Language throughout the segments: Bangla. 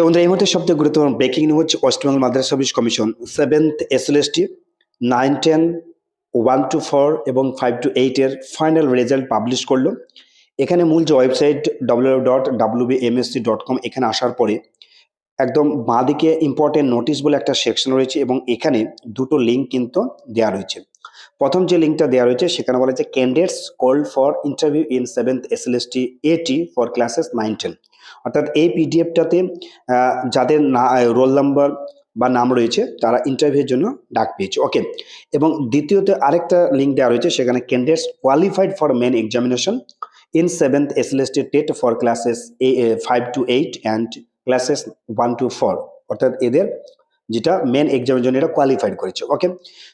তো বন্ধুরা, এই মুহূর্তে সবথেকে গুরুত্বপূর্ণ breaking news West Bengal Madrasah service commission seventh SLST nine ten one two four এবং ফাইভ টু এইটের ফাইনাল রেজাল্ট পাবলিশ করল। এখানে মূল যে website W dot W MSC dot com এখানে আসার পরে একদম বাঁদিকে ইম্পর্টেন্ট নোটিশ বলে একটা সেকশন রয়েছে এবং এখানে দুটো লিঙ্ক কিন্তু দেওয়া রয়েছে। প্রথম যে লিঙ্কটা দেওয়া রয়েছে, সেখানে বলা হচ্ছে candidates call for interview in seventh SLST এটি ফর ক্লাসেস নাইন টেন অর্থাৎ এই পিডিএফটাতে যাদের না রোল নাম্বার বা নাম রয়েছে, তারা ইন্টারভিউর জন্য ডাক পেয়েছে। ওকে, এবং দ্বিতীয়তে আরেকটা লিঙ্ক দেওয়া রয়েছে, সেখানে candidates qualified for main examination in seventh SLST TET for classes A five to eight and classes one to four অর্থাৎ এদের যেটা মেন এক্সামের জন্য এটা কোয়ালিফাইড করেছে ওকে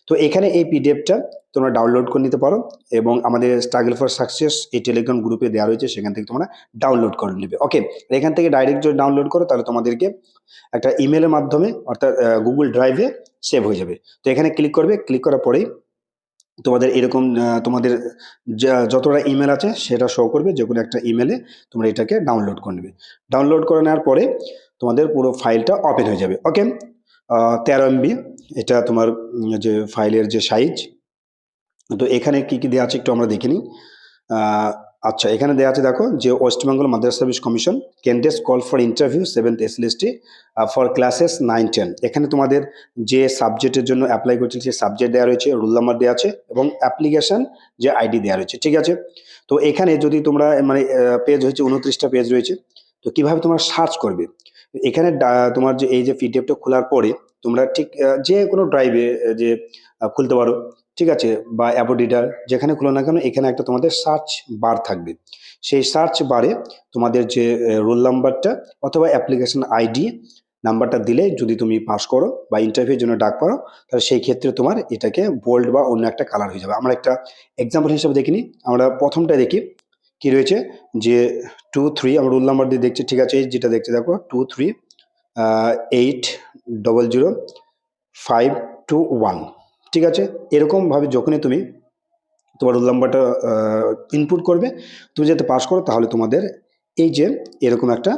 তো এখানে এই পিডিএফটা তোমরা ডাউনলোড করে নিতে পারো এবং আমাদের স্ট্রাগল ফর সাকসেস এই টেলিগ্রাম গ্রুপে দেওয়া রয়েছে, সেখান থেকে তোমরা ডাউনলোড করে নেবে ওকে এখান থেকে ডাইরেক্ট যদি ডাউনলোড করো, তাহলে তোমাদেরকে একটা ইমেলের মাধ্যমে, অর্থাৎ গুগল ড্রাইভে সেভ হয়ে যাবে। তো এখানে ক্লিক করবে ক্লিক করার পরেই তোমাদের এরকম তোমাদের যতটা ইমেল আছে সেটা শো করবে, যে কোনো একটা ইমেলে তোমরা এটাকে ডাউনলোড করে নেবে। ডাউনলোড করে নেওয়ার পরে তোমাদের পুরো ফাইলটা ওপেন হয়ে যাবে ওকে তেরো এমবি এটা তোমার যে ফাইলের যে সাইজ তো এখানে কি কি দেওয়া আছে একটু আমরা দেখে নিই। আচ্ছা এখানে দেওয়া আছে দেখো যে West Bengal Madrasah service commission candidates call for interview seventh SLST for classes nine ten এখানে তোমাদের যে সাবজেক্টের জন্য অ্যাপ্লাই করছে, সেই সাবজেক্ট দেওয়া রয়েছে রোল নাম্বার দেওয়া আছে, এবং অ্যাপ্লিকেশন যে আইডি দেওয়া রয়েছে, ঠিক আছে? তো এখানে যদি তোমরা মানে পেজ হচ্ছে, উনত্রিশটা পেজ রয়েছে, তো কীভাবে তোমরা সার্চ করবে? এখানে তোমার যে এই যে পিডিএফটা খোলার পরে তোমরা ঠিক যে কোনো ড্রাইভে যে খুলতে পারো, ঠিক আছে? বা অ্যাপোডিটার যেখানে খুলো না কেন, এখানে একটা তোমাদের সার্চ বার থাকবে। সেই সার্চ বারে তোমাদের যে রোল নাম্বারটা অথবা অ্যাপ্লিকেশন আইডি নাম্বারটা দিলে যদি তুমি পাস করো বা ইন্টারভিউর জন্য ডাক পারো, তাহলে সেই ক্ষেত্রে তোমার এটাকে বোল্ড বা অন্য একটা কালার হয়ে যাবে। আমরা একটা এক্সাম্পল হিসেবে দেখিনি, আমরা প্রথমটা দেখি কি রয়েছে? যে টু থ্রি আমরা রোল নাম্বার দিয়ে দেখছি, ঠিক আছে? যেটা দেখতে দেখো two three eight double zero five two one ঠিক আছে? এরকমভাবে যখনই তুমি তোমার রোল নাম্বারটা ইনপুট করবে, তুমি যাতে পাস করো, তাহলে তোমাদের এই যে এরকম একটা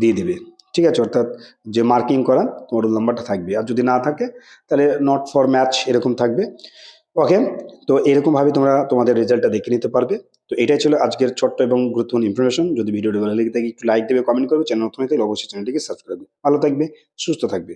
দিয়ে দেবে, ঠিক আছে? অর্থাৎ যে মার্কিং করা, তোমার রোল নাম্বারটা থাকবে। আর যদি না থাকে, তাহলে নট ফর ম্যাচ এরকম থাকবে। ওকে তো এরকমভাবে তোমরা তোমাদের রেজাল্টটা দেখে নিতে পারবে। তো এটাই ছিল আজকের ছোট্ট এবং গুরুত্বপূর্ণ ইনফরমেশন যদি ভিডিওটি ভালো লেগে থাকে, একটু লাইক দেবে কমেন্ট করবে। চ্যানেল নতুন হয়ে অবশ্যই চ্যানেলটিকে সাবস্ক্রাইব ভালো থাকবে, সুস্থ থাকবে।